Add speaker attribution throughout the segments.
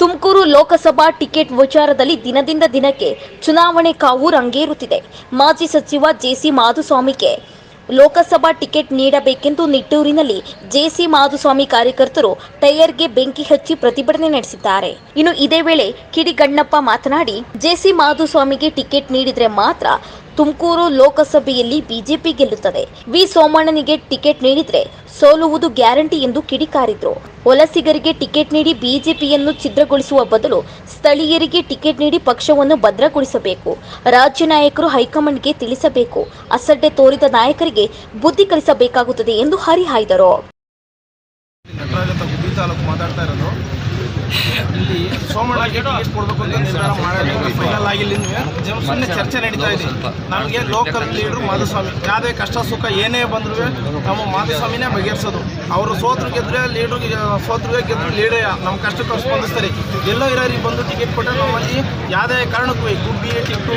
Speaker 1: Tumakuru Lok Sabha ticket ವಿಚಾರದಲ್ಲಿ ದಿನದಿಂದ ದಿನಕ್ಕೆ ಚುನಾವಣೆ ಕಾವು ರಂಗೇರುತ್ತಿದೆ. ಮಾಜಿ ಸಚಿವ ಜೆಸಿ ಮಾಧುಸ್ವಾಮಿಗೆ ಲೋಕಸಭಾ ಟಿಕೆಟ್ ನೀಡಬೇಕೆಂದು ನಿಟ್ಟೂರಿನಲ್ಲಿ ಜೆಸಿ ಮಾಧುಸ್ವಾಮಿ ಕಾರ್ಯಕರ್ತರು ಟೈಯರ್ಗೆ ಬೆಂಕಿ ಹಚ್ಚಿ ಪ್ರತಿಭಟನೆ ನಡೆಸಿದ್ದಾರೆ. ಇನ್ನು ಇದೇ ವೇಳೆ ಕಿಡಿಗಣ್ಣಪ್ಪ ಮಾತನಾಡಿ ಜೆಸಿ ಮಾಧುಸ್ವಾಮಿಗೆ ಟಿಕೆಟ್ ನೀಡಿದರೆ ಮಾತ್ರ ತುಮಕೂರು ಲೋಕಸಭೆಯಲ್ಲಿ ಬಿಜೆಪಿ ಗೆಲ್ಲುತ್ತದೆ. ವಿ. ಸೋಮಣ್ಣನಿಗೆ ಟಿಕೆಟ್ ನೀಡಿದ್ರೆ ಸೋಲುವುದು ಗ್ಯಾರಂಟಿ ಎಂದು ಕಿಡಿಕಾರಿದ್ರು. ವಲಸಿಗರಿಗೆ ಟಿಕೆಟ್ ನೀಡಿ ಬಿಜೆಪಿಯನ್ನು ಛಿದ್ರಗೊಳಿಸುವ ಬದಲು ಸ್ಥಳೀಯರಿಗೆ ಟಿಕೆಟ್ ನೀಡಿ ಪಕ್ಷವನ್ನು ಭದ್ರಗೊಳಿಸಬೇಕು. ರಾಜ್ಯ ನಾಯಕರು ಹೈಕಮಾಂಡ್ಗೆ ತಿಳಿಸಬೇಕು. ಅಸಡ್ಡೆ ತೋರಿದ ನಾಯಕರಿಗೆ ಬುದ್ಧಿ ಕಲಿಸಬೇಕಾಗುತ್ತದೆ ಎಂದು ಹರಿಹಾಯ್ದರು.
Speaker 2: ಸೋಮಣ್ಣಗೆ ಟಿಕೆಟ್ ಕೊಡಬೇಕು ಅಂತ ನಿರ್ಧಾರ ಮಾಡೋದು ಫೈನಲ್ ಆಗಿಲ್ಲ ಸುಮ್ಮನೆ ಚರ್ಚೆ ನಡೀತಾ ಇದೆ. ನಮಗೆ ಲೋಕಲ್ ಲೀಡರ್ ಮಾಧುಸ್ವಾಮಿ ಯಾವುದೇ ಕಷ್ಟ ಸುಖ ಏನೇ ಬಂದರೂ ನಮ್ಮ ಮಾಧುಸ್ವಾಮಿನೇ ಬಗೆಹರಿಸೋದು. ಅವರು ಸೋತ್ರು ಗೆದ್ರೆ ಲೀಡರ್ ಸೋತ್ರಿಗೆ ಗೆದ್ರು ಲೀಡೇ ನಮ್ಮ ಕಷ್ಟಕ್ಕೆ ಸ್ಪಂದಿಸ್ತಾರೆ. ಎಲ್ಲೋ ಇರೋರಿಗೆ ಬಂದು ಟಿಕೆಟ್ ಕೊಟ್ಟರೆ ನಮ್ಮಲ್ಲಿ ಯಾವುದೇ ಕಾರಣಕ್ಕೂ ಗುಬ್ಬಿ ಟಿಕ್ಟು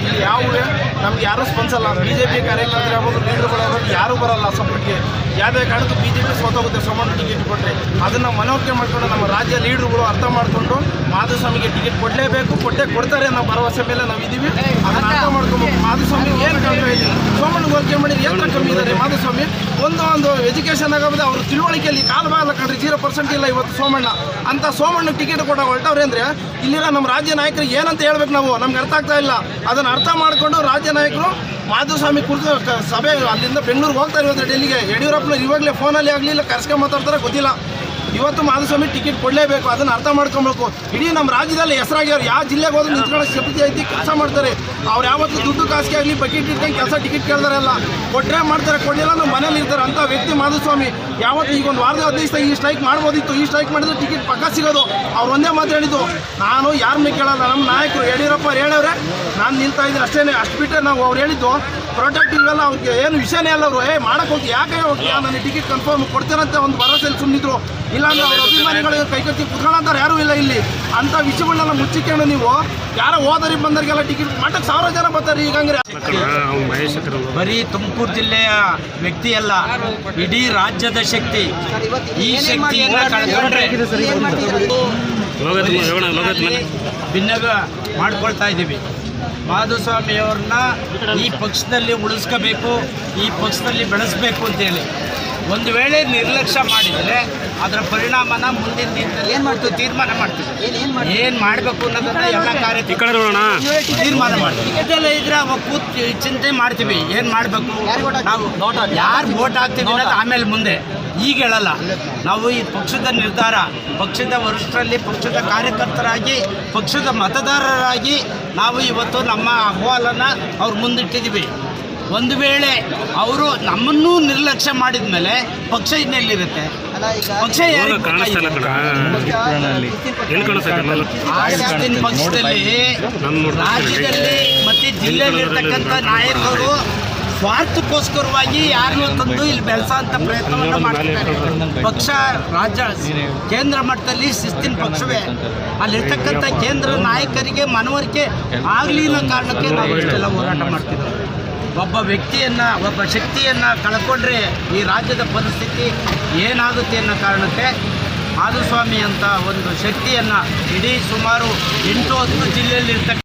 Speaker 2: ಇಲ್ಲಿ ಯಾವುದೇ ನಮ್ಗೆ ಯಾರೂ ಸ್ಪಂದಿಸಲ್ಲ. ಬಿ ಜೆ ಪಿ ಕಾರ್ಯಕರ್ತರು ಯಾವಾಗ ಲೀಡರ್ಗಳು ಯಾವಾಗ ಯಾರೂ ಬರಲ್ಲ ಸಪೋರ್ಟ್ಗೆ ಯಾವುದೇ ಕಾರಣಕ್ಕೂ ಬಿ ಜೆ ಪಿ ಸೋತೋಗುತ್ತೆ ಸೋಮಣ್ಣ ಟಿಕೆಟ್ ಕೊಟ್ಟರೆ ಅದನ್ನು ಮನವರಿಕೆ ಮಾಡ್ಕೊಂಡು ನಮ್ಮ ರಾಜ್ಯ ಲೀಡರ್ಗಳು ಅರ್ಥ ಮಾಡಿಕೊಂಡು ಮಾಧುಸ್ವಾಮಿಗೆ ಟಿಕೆಟ್ ಕೊಡಲೇಬೇಕು, ಕೊಟ್ಟೆ ಕೊಡ್ತಾರೆ ಅನ್ನೋ ಭರವಸೆ ಮೇಲೆ ನಾವು ಇದ್ದೀವಿ ಅದನ್ನು ಮಾಧುಸ್ವಾಮಿ ಏನು ಕಮ್ಮಿ ಇದೆ? ಸೋಮಣ್ಣ ಮಾಡಿದ್ರೆ ಎಷ್ಟು ಕಮ್ಮಿ ಇದ್ದಾರೆ ಮಾಧುಸ್ವಾಮಿ? ಒಂದು ಒಂದು ಎಜುಕೇಷನ್ ಆಗಬಹುದು ಅವ್ರ ತಿಳುವಳಿಕೆಯಲ್ಲಿ ಕಾಲು ಬಾಲ ಕಂಡ್ರೆ ಜೀರೋ ಪರ್ಸೆಂಟ್ ಇಲ್ಲ ಇವತ್ತು ಸೋಮಣ್ಣ. ಅಂತ ಸೋಮಣ್ಣ ಟಿಕೆಟ್ ಕೊಟ್ಟ ಹೊರಟವ್ರೆ ಅಂದರೆ, ಇಲ್ಲಿರೋ ನಮ್ಮ ರಾಜ್ಯ ನಾಯಕರಿಗೆ ಏನಂತ ಹೇಳ್ಬೇಕು ನಾವು? ನಮ್ಗೆ ಅರ್ಥ ಆಗ್ತಾ ಇಲ್ಲ. ಅದನ್ನು ಅರ್ಥ ಮಾಡಿಕೊಂಡು ರಾಜ್ಯ ನಾಯಕರು ಮಾಧುಸ್ವಾಮಿ ಕುರಿತು ಸಭೆ ಅಲ್ಲಿಂದ ಬೆಂಗಳೂರಿಗೆ ಹೋಗ್ತಾ ಇರೋದು. ಡೆಲ್ಲಿಗೆ ಯಡಿಯೂರಪ್ಪನ ಇವಾಗಲೇ ಫೋನಲ್ಲಿ ಆಗಲಿಲ್ಲ, ಕರ್ಸ್ಕೊಂಡು ಮಾತಾಡ್ತಾರೆ, ಗೊತ್ತಿಲ್ಲ. ಇವತ್ತು ಮಾಧುಸ್ವಾಮಿ ಟಿಕೆಟ್ ಕೊಡಲೇಬೇಕು, ಅದನ್ನು ಅರ್ಥ ಮಾಡ್ಕೊಬೇಕು. ಇಡೀ ನಮ್ಮ ರಾಜ್ಯದಲ್ಲಿ ಹೆಸರಾಗ್ಯವ್ರು ಯಾವ ಜಿಲ್ಲೆಗೆ ಹೋದ್ರು ನಿಂತ್ಕೊಳ್ಳೋ ಶಕ್ತಿ ಐತಿ, ಕೆಲಸ ಮಾಡ್ತಾರೆ. ಅವ್ರು ಯಾವತ್ತು ದುಡ್ಡು ಖಾಸಗಿ ಆಗಲಿ, ಬಕೆಟ್ ಇಟ್ಕೊಂಡು ಕೆಲಸ ಟಿಕೆಟ್ ಕೇಳ್ದಾರಲ್ಲ ಕೊಟ್ಟರೆ ಮಾಡ್ತಾರೆ, ಕೊಡಲಿಲ್ಲ ನಮ್ಮ ಮನೇಲಿ ಇರ್ತಾರೆ ಅಂತ ವ್ಯಕ್ತಿ ಮಾಧುಸ್ವಾಮಿ. ಯಾವತ್ತು ಈಗ ಒಂದು ವಾರದ ಹದಿನೈದು ಈ ಸ್ಟ್ರೈಕ್ ಮಾಡ್ಬೋದಿತ್ತು, ಈ ಸ್ಟ್ರೈಕ್ ಮಾಡಿದ್ರೆ ಟಿಕೆಟ್ ಪಕ್ಕ ಸಿಗೋದು. ಅವ್ರು ಒಂದೇ ಮಾತು ಹೇಳಿದ್ದು, ನಾನು ಯಾರನ್ನೇ ಕೇಳಲ್ಲ ನಮ್ಮ ನಾಯಕರು ಯಡಿಯೂರಪ್ಪ ಹೇಳವ್ರೆ, ನಾನು ನಿಲ್ತಾ ಇದ್ದೀನಿ ಅಷ್ಟೇ ಅಷ್ಟು ಬಿಟ್ಟರೆ ನಾವು ಅವ್ರು ಹೇಳಿದ್ದು ಪ್ರೊಟೆಕ್ಟ್ ಇವೆಲ್ಲ ಅವ್ರಿಗೆ ಏನು ವಿಷಯನೇ ಅಲ್ಲ ಅವರು. ಏ ಮಾಡಕ್ಕೆ ಹೋಗಿ ಯಾಕೆ ಹೋಗ್ತೀಯಾ ನನಗೆ ಟಿಕೆಟ್ ಕನ್ಫರ್ಮ್ ಕೊಡ್ತೇನಂತ ಒಂದು ಭರವಸೆಯಲ್ಲಿ ಸುಮ್ಮನಿದ್ರು ಇಲ್ಲಾಂದ್ರೆ ಅವ್ರ ಅಭಿಮಾನಿಗಳು ಕೈಕತ್ತಿ ಕುತ್ಕೊಳ್ಳೋಂತಾರೆ ಯಾರೂ ಇಲ್ಲ ಇಲ್ಲಿ. ಅಂಥ ವಿಷಯಗಳನ್ನೆಲ್ಲ ಮುಚ್ಚಿಕೊಂಡು ನೀವು ಯಾರೋ ಹೋದರಿಗೆ ಬಂದರಿಗೆಲ್ಲ ಟಿಕೆಟ್ ಮಾಡಕ್ಕೆ ಸಾವಿರ ಜನ ಬರ್ತಾರೆ ಈಗಂಗ್ರೆ
Speaker 3: ಬರೀ ತುಮಕೂರು ಜಿಲ್ಲೆಯ ವ್ಯಕ್ತಿ ಅಲ್ಲ ಇಡೀ ರಾಜ್ಯದ ಶಕ್ತಿ. ಈ ಶಕ್ತಿಯನ್ನ ಕಳ್ಕೊಂಡ್ರೆ ಭಿನ್ನ ಮಾಡ್ಕೊಳ್ತಾ ಇದ್ದೀವಿ. ಮಾಧುಸ್ವಾಮಿಯವ್ರನ್ನ ಈ ಪಕ್ಷದಲ್ಲಿ ಉಳಿಸ್ಕೋಬೇಕು ಈ ಪಕ್ಷದಲ್ಲಿ ಬೆಳೆಸಬೇಕು ಅಂತೇಳಿ. ಒಂದು ವೇಳೆ ನಿರ್ಲಕ್ಷ್ಯ ಮಾಡಿದರೆ ಅದರ ಪರಿಣಾಮನ ಮುಂದಿನ ದಿನದಲ್ಲಿ ಏನು ಮಾಡ್ತೀವಿ ತೀರ್ಮಾನ ಮಾಡ್ತೀವಿ. ಏನು ಮಾಡಬೇಕು ಅನ್ನೋದನ್ನ ಎಲ್ಲ ಕಾರ್ಯ ತೀರ್ಮಾನ ಮಾಡ್ತೀವಿ. ಇದೆಲ್ಲ ಇದ್ರೆ ಅವಾಗ ಕೂತ್ ಚಿಂತೆ ಮಾಡ್ತೀವಿ. ಏನು ಮಾಡಬೇಕು? ನಾವು ಯಾರು ವೋಟ್ ಹಾಕ್ತೀವಿ ಅನ್ನೋದು ಆಮೇಲೆ ಮುಂದೆ. ಈಗ ಹೇಳಲ್ಲ. ನಾವು ಈ ಪಕ್ಷದ ನಿರ್ಧಾರ ಪಕ್ಷದ ವರಿಷ್ಠರಲ್ಲಿ ಪಕ್ಷದ ಕಾರ್ಯಕರ್ತರಾಗಿ ಪಕ್ಷದ ಮತದಾರರಾಗಿ ನಾವು ಇವತ್ತು ನಮ್ಮ ಅಹವಾಲನ್ನು ಅವ್ರ ಮುಂದಿಟ್ಟಿದ್ದೀವಿ. ಒಂದು ವೇಳೆ ಅವರು ನಮ್ಮನ್ನೂ ನಿರ್ಲಕ್ಷ್ಯ ಮಾಡಿದ ಮೇಲೆ ಪಕ್ಷ ಇನ್ನೆಲ್ಲಿರುತ್ತೆ? ಪಕ್ಷ ಪಕ್ಷದಲ್ಲಿ ರಾಜ್ಯದಲ್ಲಿ ಮತ್ತೆ ಜಿಲ್ಲೆಯಲ್ಲಿರ್ತಕ್ಕಂಥ ನಾಯಕರು ಸ್ವಾರ್ಥಕ್ಕೋಸ್ಕರವಾಗಿ ಯಾರನ್ನೂ ತಂದು ಇಲ್ಲಿ ಬೆಳೆಸೋಂಥ ಪ್ರಯತ್ನವನ್ನು ಮಾಡ್ತಿದ್ದಾರೆ ಪಕ್ಷ ರಾಜ್ಯ ಕೇಂದ್ರ ಮಟ್ಟದಲ್ಲಿ ಶಿಸ್ತಿನ ಪಕ್ಷವೇ. ಅಲ್ಲಿರ್ತಕ್ಕಂಥ ಕೇಂದ್ರ ನಾಯಕರಿಗೆ ಮನವರಿಕೆ ಆಗಲಿ ಅನ್ನೋ ಕಾರಣಕ್ಕೆ ನಾವು ಇಷ್ಟೆಲ್ಲ ಹೋರಾಟ ಮಾಡ್ತಿದ್ದೇವೆ. ಒಬ್ಬ ವ್ಯಕ್ತಿಯನ್ನು ಒಬ್ಬ ಶಕ್ತಿಯನ್ನು ಕಳ್ಕೊಂಡ್ರೆ ಈ ರಾಜ್ಯದ ಪರಿಸ್ಥಿತಿ ಏನಾಗುತ್ತೆ ಅನ್ನೋ ಕಾರಣಕ್ಕೆ ಮಾಧುಸ್ವಾಮಿ ಅಂತ ಒಂದು ಶಕ್ತಿಯನ್ನು ಇಡೀ ಸುಮಾರು ಎಂಟು ಹತ್ತು ಜಿಲ್ಲೆಯಲ್ಲಿ ಇರ್ತಕ್ಕ